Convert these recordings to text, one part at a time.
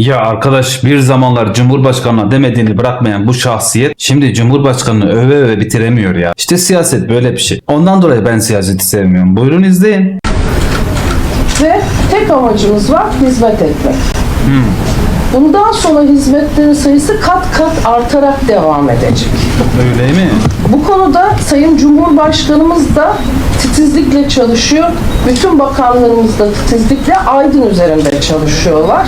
Ya arkadaş bir zamanlar Cumhurbaşkanı'na demediğini bırakmayan bu şahsiyet şimdi Cumhurbaşkanı'nı öve öve bitiremiyor ya. İşte siyaset böyle bir şey. Ondan dolayı ben siyaseti sevmiyorum. Buyurun izleyin. Ve tek amacımız var hizmet etmek. Bundan sonra hizmetlerin sayısı kat kat artarak devam edecek. Öyle mi? Bu konuda Sayın Cumhurbaşkanımız da titizlikle çalışıyor. Bütün bakanlarımız da titizlikle Aydın üzerinde çalışıyorlar.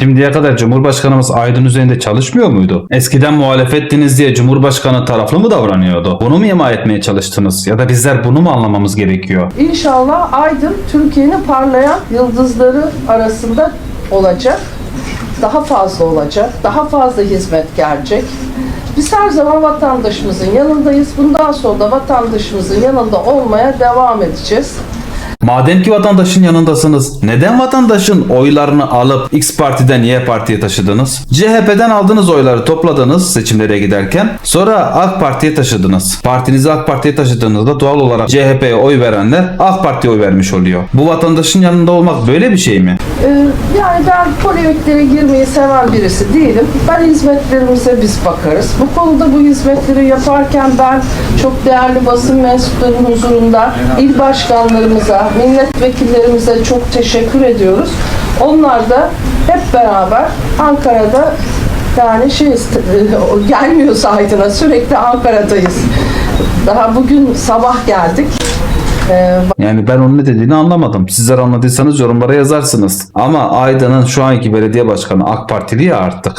Şimdiye kadar Cumhurbaşkanımız Aydın üzerinde çalışmıyor muydu? Eskiden muhalefettiniz diye Cumhurbaşkanı taraflı mı davranıyordu? Bunu mu ima etmeye çalıştınız? Ya da bizler bunu mu anlamamız gerekiyor? İnşallah Aydın Türkiye'nin parlayan yıldızları arasında olacak. Daha fazla olacak. Daha fazla hizmet gelecek. Biz her zaman vatandaşımızın yanındayız. Bundan sonra da vatandaşımızın yanında olmaya devam edeceğiz. Madem ki vatandaşın yanındasınız, neden vatandaşın oylarını alıp X partiden Y partiye taşıdınız? CHP'den aldığınız oyları topladınız seçimlere giderken, sonra AK Parti'ye taşıdınız. Partinizi AK Parti'ye taşıdığınızda doğal olarak CHP'ye oy verenler AK Parti'ye oy vermiş oluyor. Bu vatandaşın yanında olmak böyle bir şey mi? Ee, yani ben polemiklere girmeyi seven birisi değilim. Ben hizmetlerimize biz bakarız. Bu konuda bu hizmetleri yaparken ben çok değerli basın mensuplarının huzurunda il başkanlarımıza, milletvekillerimize çok teşekkür ediyoruz. Onlar da hep beraber Ankara'da yani şey gelmiyoruz Aydın'a sürekli Ankara'dayız. Daha bugün sabah geldik. Ee, Yani ben onun ne dediğini anlamadım. Sizler anladıysanız yorumlara yazarsınız. Ama Aydın'ın şu anki belediye başkanı AK Partili ya artık.